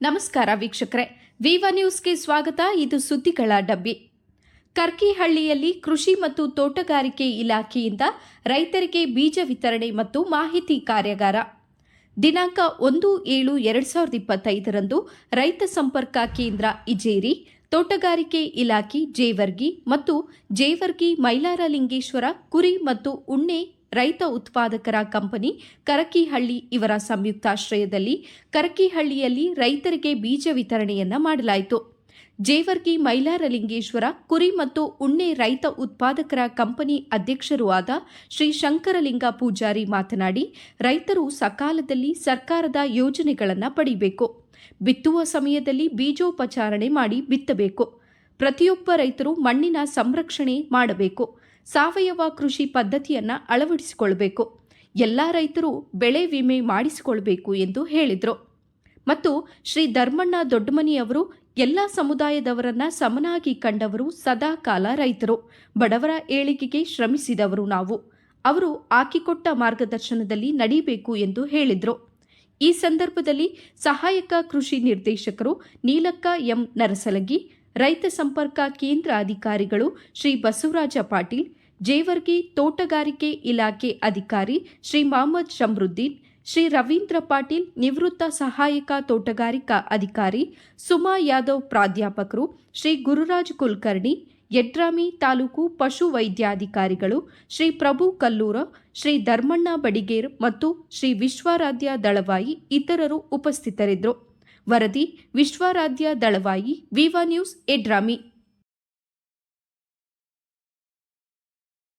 ನಮಸ್ಕಾರ ವೀಕ್ಷಕರೇ. ವಿವ ನ್ಯೂಸ್ಗೆ ಸ್ವಾಗತ. ಇದು ಸುದ್ದಿಗಳ ಡಬ್ಬಿ. ಕರ್ಕಿಹಳ್ಳಿಯಲ್ಲಿ ಕೃಷಿ ಮತ್ತು ತೋಟಗಾರಿಕೆ ಇಲಾಖೆಯಿಂದ ರೈತರಿಗೆ ಬೀಜ ವಿತರಣೆ ಮತ್ತು ಮಾಹಿತಿ ಕಾರ್ಯಾಗಾರ. ದಿನಾಂಕ ಒಂದು ಏಳು ಎರಡು ಸಾವಿರದ ಇಪ್ಪತ್ತೈದರಂದು ರೈತ ಸಂಪರ್ಕ ಕೇಂದ್ರ ಇಜೇರಿ, ತೋಟಗಾರಿಕೆ ಇಲಾಖೆ ಜೇವರ್ಗಿ ಮತ್ತು ಜೇವರ್ಗಿ ಮೈಲಾರಲಿಂಗೇಶ್ವರ ಕುರಿ ಮತ್ತು ಉಣ್ಣೆ ರೈತ ಉತ್ಪಾದಕರ ಕಂಪನಿ ಕರಕಿಹಳ್ಳಿ ಇವರ ಸಂಯುಕ್ತಾಶ್ರಯದಲ್ಲಿ ಕರಕಿಹಳ್ಳಿಯಲ್ಲಿ ರೈತರಿಗೆ ಬೀಜ ವಿತರಣೆಯನ್ನ ಮಾಡಲಾಯಿತು. ಜೇವರ್ಗಿ ಮೈಲಾರಲಿಂಗೇಶ್ವರ, ಕುರಿ ಮತ್ತು ಉಣ್ಣೆ ರೈತ ಉತ್ಪಾದಕರ ಕಂಪನಿ ಅಧ್ಯಕ್ಷರೂ ಆದ ಶ್ರೀ ಶಂಕರಲಿಂಗ ಪೂಜಾರಿ ಮಾತನಾಡಿ, ರೈತರು ಸಕಾಲದಲ್ಲಿ ಸರ್ಕಾರದ ಯೋಜನೆಗಳನ್ನು ಪಡಿಬೇಕು. ಬಿತ್ತುವ ಸಮಯದಲ್ಲಿ ಬೀಜೋಪಚಾರಣೆ ಮಾಡಿ ಬಿತ್ತಬೇಕು. ಪ್ರತಿಯೊಬ್ಬ ರೈತರು ಮಣ್ಣಿನ ಸಂರಕ್ಷಣೆ ಮಾಡಬೇಕು. ಸಾವಯವ ಕೃಷಿ ಪದ್ಧತಿಯನ್ನು ಅಳವಡಿಸಿಕೊಳ್ಳಬೇಕು ಎಲ್ಲ ರೈತರು ಬೆಳೆ ವಿಮೆ ಮಾಡಿಸಿಕೊಳ್ಬೇಕು ಎಂದು ಹೇಳಿದರು. ಮತ್ತು ಶ್ರೀ ಧರ್ಮಣ್ಣ ದೊಡ್ಡಮನಿಯವರು ಎಲ್ಲ ಸಮುದಾಯದವರನ್ನ ಸಮನಾಗಿ ಕಂಡವರು ಸದಾ ಕಾಲ ರೈತರು. ಬಡವರ ಏಳಿಗೆಗೆ ಶ್ರಮಿಸಿದವರು ನಾವು. ಅವರು ಹಾಕಿಕೊಟ್ಟ ಮಾರ್ಗದರ್ಶನದಲ್ಲಿ ನಡೀಬೇಕು ಎಂದು ಹೇಳಿದರು. ಈ ಸಂದರ್ಭದಲ್ಲಿ ಸಹಾಯಕ ಕೃಷಿ ನಿರ್ದೇಶಕರು ನೀಲಕ್ಕ ಎಂ ನರಸಲಗಿ ರೈತ ಸಂಪರ್ಕ ಕೇಂದ್ರ ಅಧಿಕಾರಿಗಳು ಶ್ರೀ ಬಸವರಾಜ ಪಾಟೀಲ್, ಜೇವರ್ಗಿ ತೋಟಗಾರಿಕೆ ಇಲಾಖೆ ಅಧಿಕಾರಿ ಶ್ರೀ ಮೊಹಮ್ಮದ್ ಶಮ್ರುದ್ದೀನ್, ಶ್ರೀ ರವೀಂದ್ರ ಪಾಟೀಲ್ ನಿವೃತ್ತ ಸಹಾಯಕ ತೋಟಗಾರಿಕಾ ಅಧಿಕಾರಿ ಸುಮಾ ಯಾದವ್ ಪ್ರಾಧ್ಯಾಪಕರು, ಶ್ರೀ ಗುರುರಾಜ್ ಕುಲಕರ್ಣಿ, ಯಡ್ರಾಮಿ ತಾಲೂಕು ಪಶು ವೈದ್ಯಾಧಿಕಾರಿಗಳು, ಶ್ರೀ ಪ್ರಭು ಕಲ್ಲೂರ, ಶ್ರೀ ಧರ್ಮಣ್ಣ ಬಡಿಗೇರ್ ಮತ್ತು ಶ್ರೀ ವಿಶ್ವಾರಾಧ್ಯ ದಳವಾಯಿ ಇತರರು ಉಪಸ್ಥಿತರಿದ್ದರು. ವರದಿ ವಿಶ್ವಾರಾಧ್ಯ ದಳವಾಯಿ ವಿವಾ ನ್ಯೂಸ್ ಎಡ್ರಾಮಿ